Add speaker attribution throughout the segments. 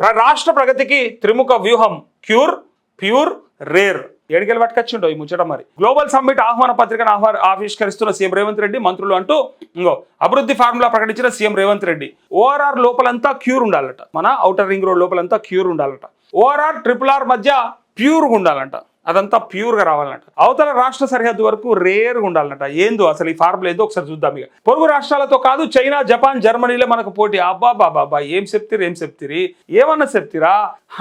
Speaker 1: రాష్ట్ర ప్రగతికి త్రిముఖ వ్యూహం. Cure pure rare. ఏడికెళ్ళి పట్టుకొచ్చిండో ఈ ముచ్చట మరి. గ్లోబల్ సమ్మిట్ ఆహ్వాన పత్రికను ఆహ్వా ఆవిష్కరిస్తున్న సీఎం రేవంత్ రెడ్డి మంత్రులు అంటూ ఇంకో అభివృద్ధి ఫార్ములా ప్రకటించిన సీఎం రేవంత్ రెడ్డి. ఓఆర్ఆర్ లోపలంతా క్యూర్ ఉండాలట. మన ఔటర్ రింగ్ రోడ్ లోపలంతా క్యూర్ ఉండాలట. ఓఆర్ఆర్ ట్రిపుల్ ఆర్ మధ్య ప్యూర్గా ఉండాలంట. అదంతా ప్యూర్గా రావాలంట అవతల రాష్ట్ర సరిహద్దు వరకు రేర్గా ఉండాలంట ఏందో అసలు ఈ ఫార్ములా ఏందో ఒకసారి చూద్దాం ఇక. పొరుగు రాష్ట్రాలతో కాదు చైనా జపాన్ జర్మనీలో మనకు పోటీ. అబ్బా బాబా ఏం చెప్తిరి ఏం చెప్తిరి? ఏమన్నా చెప్తిరా?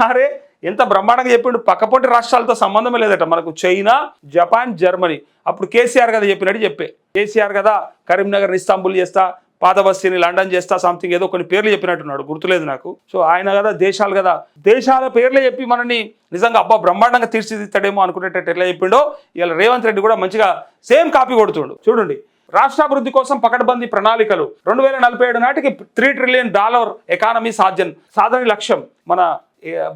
Speaker 1: అరే ఎంత బ్రహ్మాండంగా చెప్పిండు. పక్కపొంటి రాష్ట్రాలతో సంబంధమే లేదట మనకు. China Japan Germany. అప్పుడు కేసీఆర్ కదా చెప్పినట్టు చెప్పే. కేసీఆర్ కదా కరీంనగర్ ఇస్తాంబుల్ చేస్తా పాత బస్తీని లండన్ చేస్తా సంథింగ్ ఏదో కొన్ని పేర్లు చెప్పినట్టున్నాడు గుర్తులేదు నాకు. సో ఆయన కదా దేశాలు కదా దేశాల పేర్లే చెప్పి మనని నిజంగా అబ్బా బ్రహ్మాండంగా తీర్చిదిద్దాడేమో అనుకునేటట్టు ఎట్లా చెప్పిండో ఇలా రేవంత్ రెడ్డి కూడా మంచిగా సేమ్ కాపీ కొడుతుండు. చూడండి రాష్ట్రాభివృద్ధి కోసం పకడ్బందీ ప్రణాళికలు. రెండు వేల నలభై ఏడు నాటికి త్రీ ట్రిలియన్ డాలర్ ఎకానమీ సాధ్యం సాధన లక్ష్యం మన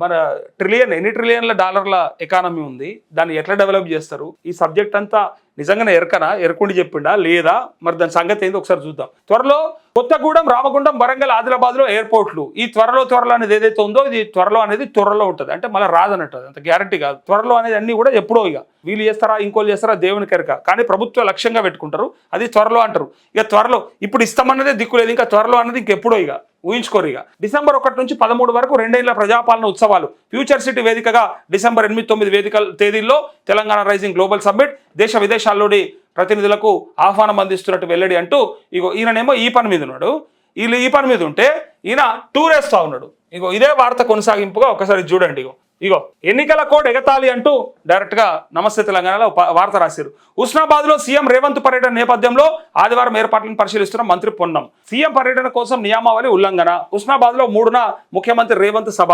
Speaker 1: మన ట్రిలియన్ ఎన్ని ట్రిలియన్ల డాలర్ల ఎకానమీ ఉంది? దాన్ని ఎట్లా డెవలప్ చేస్తారు? ఈ సబ్జెక్ట్ అంతా నిజంగానే ఎరకనా? ఎరకుండి చెప్పిండా? లేదా? మరి దాని సంగతి ఏంది ఒకసారి చూద్దాం. త్వరలో కొత్తగూడెం రామగుండం వరంగల్ ఆదిలాబాద్లో ఎయిర్పోర్ట్లు ఈ త్వరలో త్వరలో అనేది ఏదైతే ఉందో ఇది త్వరలో అనేది త్వరలో ఉంటుంది. అంటే మళ్ళీ రాదన్నట్టు అంత గ్యారంటీ కాదు. త్వరలో అనేది అన్ని కూడా ఎప్పుడో ఇక. వీళ్ళు చేస్తారా ఇంకోళ్ళు చేస్తారా దేవుని కెరక. కానీ ప్రభుత్వ లక్ష్యంగా పెట్టుకుంటారు. అది త్వరలో అంటారు. ఇక త్వరలో ఇప్పుడు ఇస్తామన్నదే దిక్కులేదు ఇంకా త్వరలో అన్నది ఇంకెప్పుడో ఇక. ఊహించుకోరు ఇక. డిసెంబర్ ఒకటి నుంచి పదమూడు వరకు రెండేళ్ళ ప్రజాపాలన ఉత్సవాలు. ఫ్యూచర్ సిటీ వేదికగా డిసెంబర్ ఎనిమిది తొమ్మిది వేదికల తేదీల్లో తెలంగాణ రైజింగ్ గ్లోబల్ సమ్మిట్ దేశ విదేశాల్లోని ప్రతినిధులకు ఆహ్వానం అందిస్తున్నట్టు వెల్లడి అంటూ ఇగో ఈయననేమో ఈ పని మీద ఉన్నాడు. వీళ్ళు ఈ పని మీద ఉంటే ఈయన టూర్ వేస్తూ ఉన్నాడు. ఇగో ఇదే వార్త కొనసాగింపుగా ఒకసారి చూడండి ఇగో. ఇగో ఎన్నికల కోడ్ ఎగతాలి అంటూ డైరెక్ట్గా నమస్తే తెలంగాణలో వార్త రాశారు ఉస్నాబాద్లో సీఎం రేవంత్ పర్యటన నేపథ్యంలో ఆదివారం ఏర్పాట్లను పరిశీలిస్తున్న మంత్రి పొన్నం. సీఎం పర్యటన కోసం నియామావళి ఉల్లంఘన. ఉస్నాబాద్లో మూడున ముఖ్యమంత్రి రేవంత్ సభ.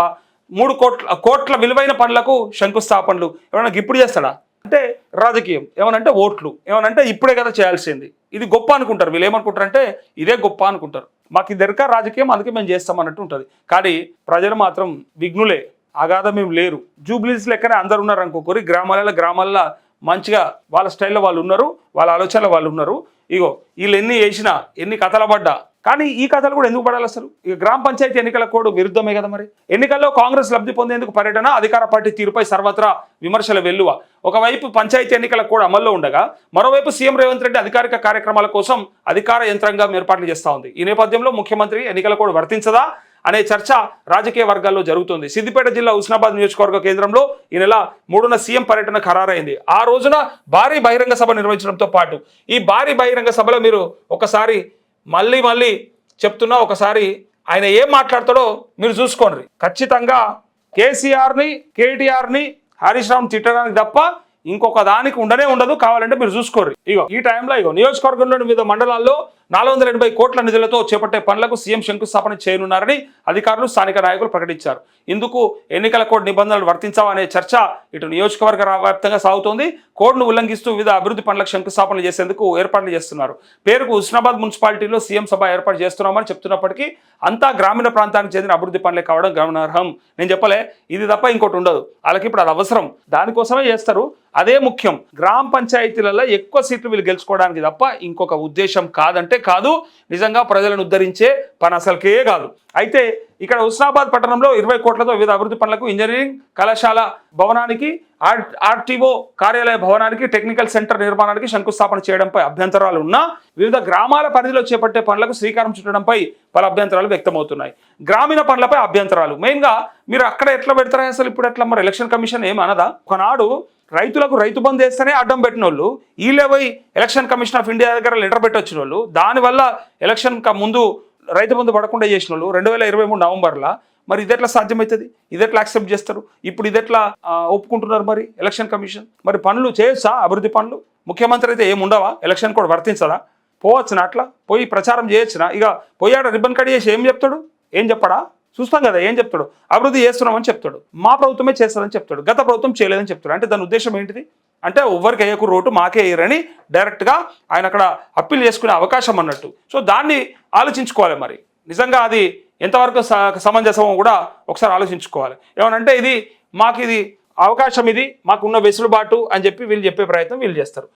Speaker 1: మూడు కోట్ల కోట్ల విలువైన పనులకు శంకుస్థాపనలు. ఏమైనా ఇప్పుడు చేస్తాడా? అంటే రాజకీయం. ఏమనంటే ఓట్లు. ఏమనంటే ఇప్పుడే కదా చేయాల్సింది. ఇది గొప్ప అనుకుంటారు. వీళ్ళు ఏమనుకుంటారంటే ఇదే గొప్ప అనుకుంటారు. మాకు ఇది దొరక రాజకీయం అందుకే మేము చేస్తాం అన్నట్టు ఉంటుంది. కానీ ప్రజలు మాత్రం విఘ్నులే. అగాధం మేము లేరు. జూబ్లీస్ లెక్కనే అందరు ఉన్నారు అనుకోకూరి. గ్రామాలలో గ్రామాల్లో మంచిగా వాళ్ళ స్టైల్లో వాళ్ళు ఉన్నారు వాళ్ళ ఆలోచనలో వాళ్ళు ఉన్నారు. ఇగో వీళ్ళు ఎన్ని చేసినా ఎన్ని కథలు పడ్డా కానీ ఈ కథలు కూడా ఎందుకు పడాలి అసలు? ఇక గ్రామ పంచాయతీ ఎన్నికల కోడ్ విరుద్ధమే కదా మరి? ఎన్నికల్లో కాంగ్రెస్ లబ్ధి పొందేందుకు పర్యటన అధికార పార్టీ తీరుపై సర్వత్రా విమర్శల వెల్లువ. ఒకవైపు పంచాయతీ ఎన్నికల కోడ్ అమల్లో ఉండగా మరోవైపు సీఎం రేవంత్ రెడ్డి అధికారిక కార్యక్రమాల కోసం అధికార యంత్రాంగం ఏర్పాట్లు చేస్తా ఉంది. ఈ నేపథ్యంలో ముఖ్యమంత్రి ఎన్నికల కోడ్ వర్తించదా? అనే చర్చ రాజకీయ వర్గాల్లో జరుగుతుంది. సిద్దిపేట జిల్లా హుస్నాబాద్ నియోజకవర్గ కేంద్రంలో ఈ నెల మూడున సీఎం పర్యటన ఖరారైంది. ఆ రోజున భారీ బహిరంగ సభ నిర్వహించడంతో పాటు ఈ భారీ బహిరంగ సభలో మీరు ఒకసారి మళ్ళీ మళ్ళీ చెప్తున్నా ఒకసారి ఆయన ఏం మాట్లాడతాడో మీరు చూసుకోండి. ఖచ్చితంగా కేసీఆర్ని కేటీఆర్ని హరీష్ రావుని తిట్టడానికి తప్ప ఇంకొక దానికి ఉండనే ఉండదు. కావాలంటే మీరు చూసుకోర్రి. ఇగో ఈ టైంలో ఇగో నియోజకవర్గంలోని వివిధ మండలాల్లో నాలుగు వందల ఎనభై కోట్ల నిధులతో చేపట్టే పనులకు సీఎం శంకుస్థాపన చేయనున్నారని అధికారులు స్థానిక నాయకులు ప్రకటించారు. ఇందుకు ఎన్నికల కోడ్ నిబంధనలు వర్తించావా అనే చర్చ ఇటు నియోజకవర్గ వ్యాప్తంగా సాగుతోంది. కోడ్ను ఉల్లంఘిస్తూ వివిధ అభివృద్ధి పనులకు శంకుస్థాపన చేసేందుకు ఏర్పాట్లు చేస్తున్నారు. పేరుకు హుస్నాబాద్ మున్సిపాలిటీలో సీఎం సభ ఏర్పాటు చేస్తున్నామని చెప్తున్నప్పటికీ అంతా గ్రామీణ ప్రాంతానికి చెందిన అభివృద్ధి పనులే కావడం గమనార్హం. నేను చెప్పలే ఇది తప్ప ఇంకోటి ఉండదు. వాళ్ళకి ఇప్పుడు అది అవసరం. దానికోసమే చేస్తారు. అదే ముఖ్యం. గ్రామ పంచాయతీలలో ఎక్కువ సీట్లు వీళ్ళు గెలుచుకోవడానికి తప్ప ఇంకొక ఉద్దేశం కాదంటే కాదు. నిజంగా ప్రజలను ఉద్ధరించే పని అసలుకే కాదు. అయితే ఇక్కడ హుస్నాబాద్ పట్టణంలో ఇరవై కోట్లతో వివిధ అభివృద్ధి పనులకు ఇంజనీరింగ్ కళాశాల భవనానికి ఆర్ ఆర్టీఓ కార్యాలయ భవనానికి టెక్నికల్ సెంటర్ నిర్మాణానికి శంకుస్థాపన చేయడంపై అభ్యంతరాలు ఉన్నా వివిధ గ్రామాల పరిధిలో చేపట్టే పనులకు శ్రీకారం చుట్టడంపై పలు అభ్యంతరాలు వ్యక్తమవుతున్నాయి. గ్రామీణ పనులపై అభ్యంతరాలు. మెయిన్గా మీరు అక్కడ ఎట్లా పెడతారా అసలు ఇప్పుడు ఎట్లా మరి? ఎలక్షన్ కమిషన్ ఏమనదా ఒకనాడు రైతులకు రైతు బంధు వేస్తేనే అడ్డం పెట్టిన వాళ్ళు వీళ్ళే ఎలక్షన్ కమిషన్ ఆఫ్ ఇండియా దగ్గర లెటర్ పెట్టొచ్చిన వాళ్ళు దానివల్ల ఎలక్షన్ క ముందు రైతు బంధు పడకుండా చేసిన వాళ్ళు రెండు వేల ఇరవై మూడు నవంబర్లో మరి ఇదెట్లా సాధ్యమవుతుంది ఇదెట్లా యాక్సెప్ట్ చేస్తారు? ఇప్పుడు ఇది ఎట్లా ఒప్పుకుంటున్నారు మరి ఎలక్షన్ కమిషన్? మరి పనులు చేయొచ్చా? అభివృద్ధి పనులు? ముఖ్యమంత్రి అయితే ఏముండవా? ఎలక్షన్ కూడా వర్తించదా? పోవచ్చునా అట్లా? పోయి ప్రచారం చేయొచ్చునా? ఇక పోయాడ రిబ్బన్ కట్ చేసి ఏం చెప్తాడు? ఏం చెప్పడా? చూస్తాం కదా ఏం చెప్తాడు? అభివృద్ధి చేస్తున్నామని చెప్తాడు. మా ప్రభుత్వమే చేస్తారని చెప్తాడు. గత ప్రభుత్వం చేయలేదని చెప్తాడు. అంటే దాని ఉద్దేశం ఏంటిది? అంటే ఎవ్వరికి వేయకు రోడ్డు మాకే వేయరని డైరెక్ట్గా ఆయన అక్కడ అప్పీల్ చేసుకునే అవకాశం అన్నట్టు. సో దాన్ని ఆలోచించుకోవాలి మరి. నిజంగా అది ఎంతవరకు స- సమంజసమో కూడా ఒకసారి ఆలోచించుకోవాలి. ఏమనంటే ఇది మాకు ఇది అవకాశం ఇది మాకున్న వెసులుబాటు అని చెప్పి వీళ్ళు చెప్పే ప్రయత్నం వీళ్ళు చేస్తారు.